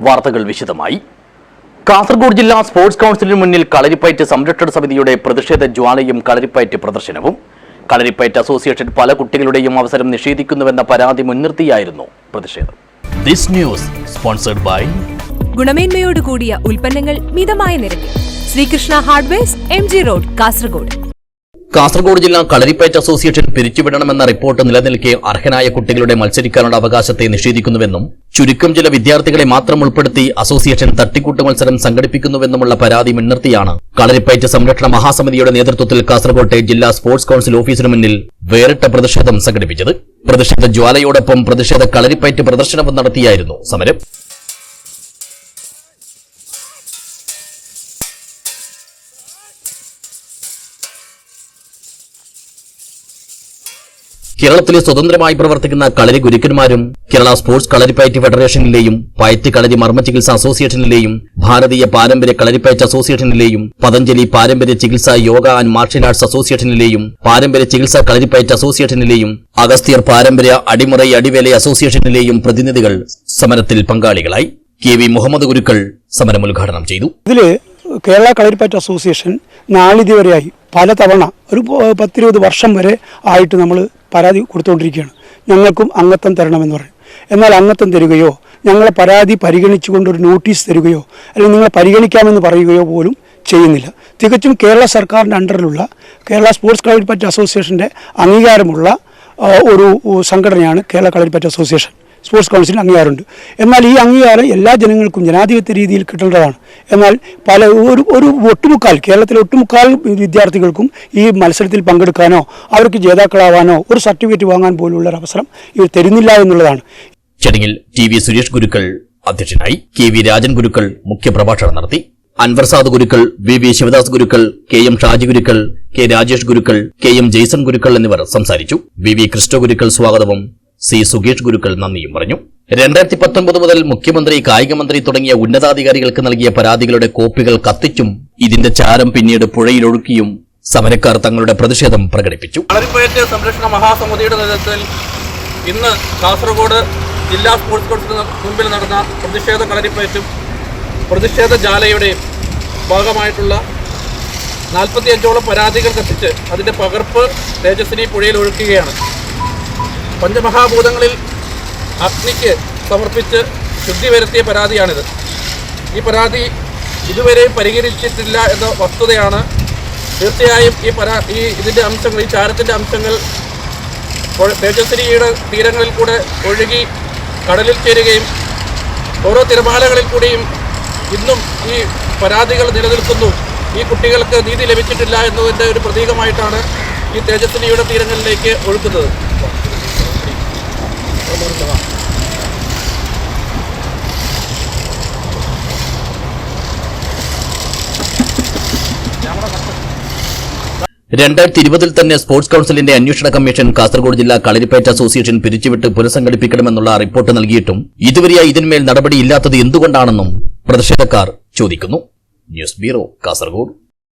വാർത്തകൾ വിശദമായി. കാസർഗോഡ് ജില്ലാ സ്പോർട്സ് കൗൺസിലിന് മുന്നിൽ കളരിപ്പയറ്റ് സംരക്ഷണ സമിതിയുടെ പ്രതിഷേധ ജ്വാലയും കളരിപ്പയറ്റ് പ്രദർശനവും. കളരിപ്പയറ്റ് അസോസിയേഷൻ പല കുട്ടികളുടെയും അവസരം നിഷേധിക്കുന്നുവെന്ന പരാതി മുൻനിർത്തിയായിരുന്നു പ്രതിഷേധം. ദിസ് ന്യൂസ് സ്പോൺസർഡ് ബൈ ഗുണമേന്മയോട് കൂടിയ ഉൽപ്പന്നങ്ങൾ മിതമായ നിരക്കിൽ. Sreekrishna hardware M G road Kasaragod. Kasaragod ജില്ലാ കളരിപ്പയറ്റ് അസോസിയേഷൻ പിരിച്ചുവിടണമെന്ന റിപ്പോർട്ട് നിലനിൽക്കെ അർഹനായ കുട്ടികളുടെ മത്സരിക്കാനുള്ള അവകാശത്തെ നിഷേധിക്കുന്നുവെന്നും ചുരുക്കം ചില വിദ്യാർത്ഥികളെ മാത്രം ഉൾപ്പെടുത്തി അസോസിയേഷൻ തട്ടിക്കൂട്ട് മത്സരം സംഘടിപ്പിക്കുന്നുവെന്നുമുള്ള പരാതി മുൻനിർത്തിയാണ് കളരിപ്പയറ്റ് സംരക്ഷണ മഹാസമിതിയുടെ നേതൃത്വത്തിൽ കാസർകോട്ടെ ജില്ലാ സ്പോർട്സ് കൌൺസിൽ ഓഫീസിനു മുന്നിൽ വേറിട്ട പ്രതിഷേധം സംഘടിപ്പിച്ചത്. പ്രതിഷേധ ജ്വാലയോടൊപ്പം പ്രതിഷേധ കളരിപ്പയറ്റ് പ്രദർശനവും നടത്തിയായിരുന്നു സമരം. കേരളത്തിലെ സ്വതന്ത്രമായി പ്രവർത്തിക്കുന്ന കളരി ഗുരുക്കന്മാരും കേരള സ്പോർട്സ് കളരിപ്പയറ്റ് ഫെഡറേഷനിലെയും പയറ്റ് കളരി മർമ്മ ചികിത്സ അസോസിയേഷനിലെയും ഭാരതീയ പാരമ്പര്യ കളരിപ്പയറ്റ് അസോസിയേഷനിലെയും പതഞ്ജലി പാരമ്പര്യ ചികിത്സ യോഗ ആൻഡ് മാർഷ്യൽ ആർട്സ് അസോസിയേഷനിലെയും പാരമ്പര്യ ചികിത്സ കളരിപ്പയറ്റ് അസോസിയേഷനിലെയും അഗസ്ത്യർ പാരമ്പര്യ അടിമുറൈ അടിവേല അസോസിയേഷനിലെയും പ്രതിനിധികൾ സമരത്തിൽ പങ്കാളികളായി. കെ വി മുഹമ്മദ് ഗുരുക്കൾ സമരം ഉദ്ഘാടനം ചെയ്തു. ഇതിൽ കേരള കളരിപ്പയറ്റ് അസോസിയേഷൻ നാളിതുവരെയായി പല തവണ ഒരു പത്തിരുപത് വർഷം വരെ ആയിട്ട് നമ്മൾ പരാതി കൊടുത്തുകൊണ്ടിരിക്കുകയാണ് ഞങ്ങൾക്കും അംഗത്വം തരണമെന്ന് പറയും. എന്നാൽ അംഗത്വം തരികയോ ഞങ്ങളെ പരാതി പരിഗണിച്ചുകൊണ്ട് ഒരു നോട്ടീസ് തരികയോ അല്ലെങ്കിൽ നിങ്ങളെ പരിഗണിക്കാമെന്ന് പറയുകയോ പോലും ചെയ്യുന്നില്ല. തികച്ചും കേരള സർക്കാരിന്റെ അണ്ടറിലുള്ള കേരള സ്പോർട്സ് കളരിപ്പറ്റ് അസോസിയേഷന്റെ അംഗീകാരമുള്ള ഒരു സംഘടനയാണ് കേരള കളരിപ്പറ്റ് അസോസിയേഷൻ. സ്പോർട്സ് കൗൺസിലിന് അംഗീകാരമുണ്ട്. എന്നാൽ ഈ അംഗീകാരം എല്ലാ ജനങ്ങൾക്കും ജനാധിപത്യ രീതിയിൽ കിട്ടേണ്ടതാണ്. എന്നാൽ പല ഒരു ഒരു ഒട്ടുമുക്കാൽ കേരളത്തിലെ ഒട്ടുമുക്കാൽ വിദ്യാർത്ഥികൾക്കും ഈ മത്സരത്തിൽ പങ്കെടുക്കാനോ അവർക്ക് ജേതാക്കളാവാനോ ഒരു സർട്ടിഫിക്കറ്റ് വാങ്ങാൻ പോലുള്ള ഒരു അവസരം ഇവർ തരുന്നില്ല എന്നുള്ളതാണ്. ചടങ്ങിൽ ടി വി സുരേഷ് ഗുരുക്കൾ അധ്യക്ഷനായി കെ വി രാജൻ ഗുരുക്കൾ മുഖ്യപ്രഭാഷണം നടത്തി. Anwarsad Gurukkal V V Sivadas Gurukkal K M Shaji Gurukkal K Rajesh Gurukkal K M Jaison Gurukkal എന്നിവർ സംസാരിച്ചു. വി വി ക്രിസ്റ്റോ ഗുരുക്കൾ സ്വാഗതവും സി സുകേഷ് ഗുരുക്കൾ നന്ദിയും പറഞ്ഞു. രണ്ടായിരത്തി പത്തൊൻപത് മുതൽ മുഖ്യമന്ത്രി കായികമന്ത്രി തുടങ്ങിയ ഉന്നതാധികാരികൾക്ക് നൽകിയ പരാതികളുടെ കോപ്പികൾ കത്തിച്ചും ഇതിന്റെ ചാരം പിന്നീട് പുഴയിലൊഴുക്കിയും സമരക്കാർ തങ്ങളുടെ പ്രതിഷേധം പ്രകടിപ്പിച്ചു. കളരിപ്പയറ്റ് സംരക്ഷണ മഹാസമിതിയുടെ നേതൃത്വത്തിൽ ഇന്ന് കാസർഗോഡ് ജില്ലാ സ്പോർട്സ് കൗൺസിലിന് മുമ്പിൽ നടന്ന പ്രതിഷേധ കളരിപ്പയറ്റും പ്രതിഷേധ ജാലയുടെയും ഭാഗമായിട്ടുള്ള നാൽപ്പത്തിയഞ്ചോളം പരാതികൾ കത്തിച്ച് അതിന്റെ പകർപ്പ് തേജസ്വിനി പുഴയിൽ ഒഴുക്കുകയാണ്. പഞ്ചമഹാഭൂതങ്ങളിൽ അഗ്നിക്ക് സമർപ്പിച്ച് ശുദ്ധി വരുത്തിയ പരാതിയാണിത്. ഈ പരാതി ഇതുവരെയും പരിഹരിച്ചിട്ടില്ല എന്ന വസ്തുതയാണ് തീർച്ചയായും ഈ പരാ ഈ ഇതിന്റെ അംശങ്ങൾ ഈ ചാരത്തിന്റെ അംശങ്ങൾ തേജസ്വിനിയുടെ തീരങ്ങളിൽ കൂടെ ഒഴുകി കടലിൽ ചേരുകയും ഓരോ തിരമാലകളിൽ കൂടിയും ഇന്നും ഈ പരാതികൾ നിലനിൽക്കുന്നു. ഈ കുട്ടികൾക്ക് നീതി ലഭിച്ചിട്ടില്ല എന്നതിന്റെ ഒരു പ്രതീകമായിട്ടാണ് ഈ തേജസ്വിനിയുടെ തീരങ്ങളിലേക്ക് ഒഴുക്കുന്നത്. രണ്ടായിരത്തി ഇരുപതിൽ തന്നെ സ്പോർട്സ് കൌൺസിലിന്റെ അന്വേഷണ കമ്മീഷൻ കാസർഗോഡ് ജില്ലാ കളരിപ്പയറ്റ് അസോസിയേഷൻ പിരിച്ചുവിട്ട് പുനഃസംഘടിപ്പിക്കണമെന്നുള്ള റിപ്പോർട്ട് നൽകിയിട്ടും ഇതുവരെയായി ഇതിന്മേൽ നടപടിയില്ലാത്തത് എന്തുകൊണ്ടാണെന്നും പ്രതിഷേധക്കാർ ചോദിക്കുന്നു. News bureau Kasaragod.